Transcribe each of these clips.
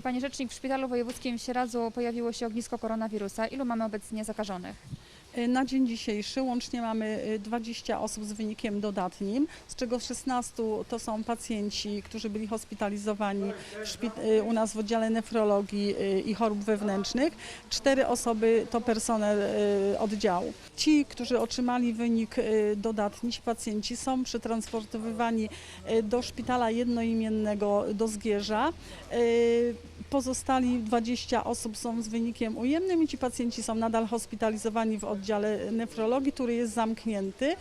Panie Rzecznik, w Szpitalu Wojewódzkim w Sieradzu pojawiło się ognisko koronawirusa. Ilu mamy obecnie zakażonych? Y, Na dzień dzisiejszy łącznie mamy y, 20 osób z wynikiem dodatnim, z czego 16 to są pacjenci, którzy byli hospitalizowani y, u nas w oddziale nefrologii y, i chorób wewnętrznych. Cztery osoby to personel y, oddziału. Ci, którzy otrzymali wynik y, dodatni, ci pacjenci są przetransportowywani y, do szpitala jednoimiennego do Zgierza. Y, Pozostali 20 osób są z wynikiem ujemnym i ci pacjenci są nadal hospitalizowani w oddziale nefrologii, który jest zamknięty.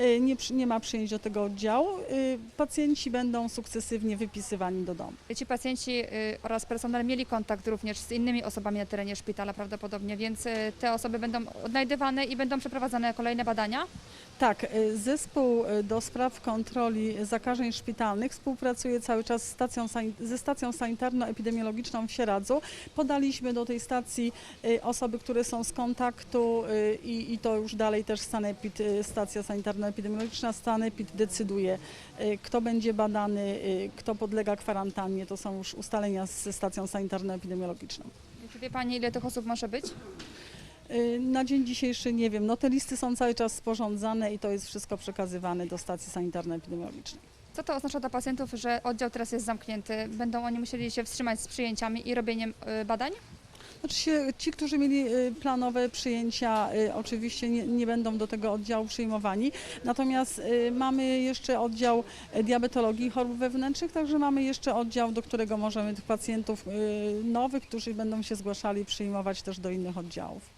Y, Nie, nie ma przyjęć do tego oddziału. Y, Pacjenci będą sukcesywnie wypisywani do domu. Ci pacjenci y, oraz personel mieli kontakt również z innymi osobami na terenie szpitala prawdopodobnie, więc te osoby będą odnajdywane i będą przeprowadzane kolejne badania. Tak, zespół do spraw kontroli zakażeń szpitalnych współpracuje cały czas z stacją, ze stacją sanitarno-epidemiologiczną w Sieradzu. Podaliśmy do tej stacji osoby, które są z kontaktu i, i to już dalej też Sanepid, y, stacja sanitarno-epidemiologiczna, Sanepid decyduje, y, kto będzie badany, y, kto podlega kwarantannie. To są już ustalenia ze stacją sanitarno-epidemiologiczną. Czy wie Pani, ile tych osób może być? Na dzień dzisiejszy nie wiem. No te listy są cały czas sporządzane i to jest wszystko przekazywane do stacji sanitarno-epidemiologicznej. Co to oznacza dla pacjentów, że oddział teraz jest zamknięty? Będą oni musieli się wstrzymać z przyjęciami i robieniem badań? Znaczy się, ci, którzy mieli y, planowe przyjęcia, y, oczywiście nie, nie będą do tego oddziału przyjmowani. Natomiast y, mamy jeszcze oddział y, diabetologii i chorób wewnętrznych, także mamy jeszcze oddział, do którego możemy tych pacjentów nowych, którzy będą się zgłaszali, przyjmować też do innych oddziałów.